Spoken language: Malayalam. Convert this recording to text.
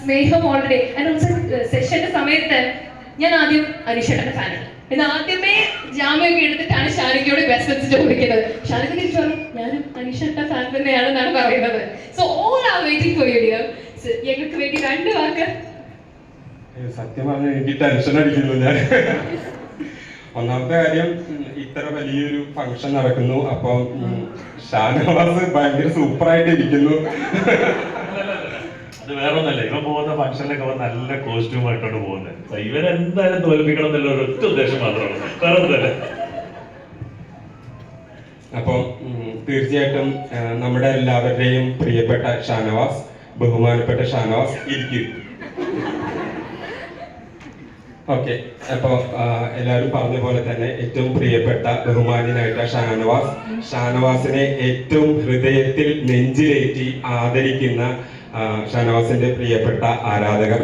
സ്നേഹം ഓൾറെഡി സെഷന്റെ സമയത്ത് ഞാൻ ആദ്യം അനീഷേട്ടന്റെ ഫാനാണ് പിന്നെ ആദ്യമേ ജാമ്യമൊക്കെ എടുത്തിട്ടാണ് ഷാനിക്കയോട് ബെസ്റ്റ് ചോദിക്കുന്നത്. ഷാനിക്ക് തിരിച്ചു പറഞ്ഞു ഞാനും അനീഷേട്ട ഫാൻ തന്നെയാണെന്നാണ് പറയുന്നത്. So all are waiting for you ഞങ്ങൾക്ക് വേണ്ടി രണ്ട് വാക്ക്. സത്യം പറഞ്ഞാൽ എനിക്ക് ടെൻഷൻ അടിക്കുന്നു ഞാൻ. ഒന്നാമത്തെ കാര്യം ഇത്ര വലിയൊരു ഫംഗ്ഷൻ നടക്കുന്നു. അപ്പം ഷാനവാസ് ഭയങ്കര സൂപ്പറായിട്ട് ഇരിക്കുന്നു അത് വേറെ ഒന്നല്ല ഇവൻ പോകുന്ന ഫംഗ്ഷനിലൊക്കെ അവൻ നല്ല കോസ്റ്റ്യൂം ആയിട്ടാണ് പോകുന്നത് ഇവൻ എന്തായാലും തോൽപ്പിക്കണം എന്നുള്ള ഒരു ഒറ്റ ഉദ്ദേശം മാത്രമാണ്. വേറെ ഒന്നല്ല അപ്പം ഉം, തീർച്ചയായിട്ടും നമ്മുടെ എല്ലാവരുടെയും പ്രിയപ്പെട്ട ഷാനവാസ് ബഹുമാനപ്പെട്ട ഷാനവാസ് ഇരിക്കും. ഓക്കെ അപ്പോൾ എല്ലാവരും പറഞ്ഞ പോലെ തന്നെ ഏറ്റവും പ്രിയപ്പെട്ട ബഹുമാന്യനായിട്ട് ഷാനവാസ്. ഷാനവാസിനെ ഏറ്റവും ഹൃദയത്തിൽ നെഞ്ചിലേറ്റി ആദരിക്കുന്ന ഷാനവാസിന്റെ പ്രിയപ്പെട്ട ആരാധകർ.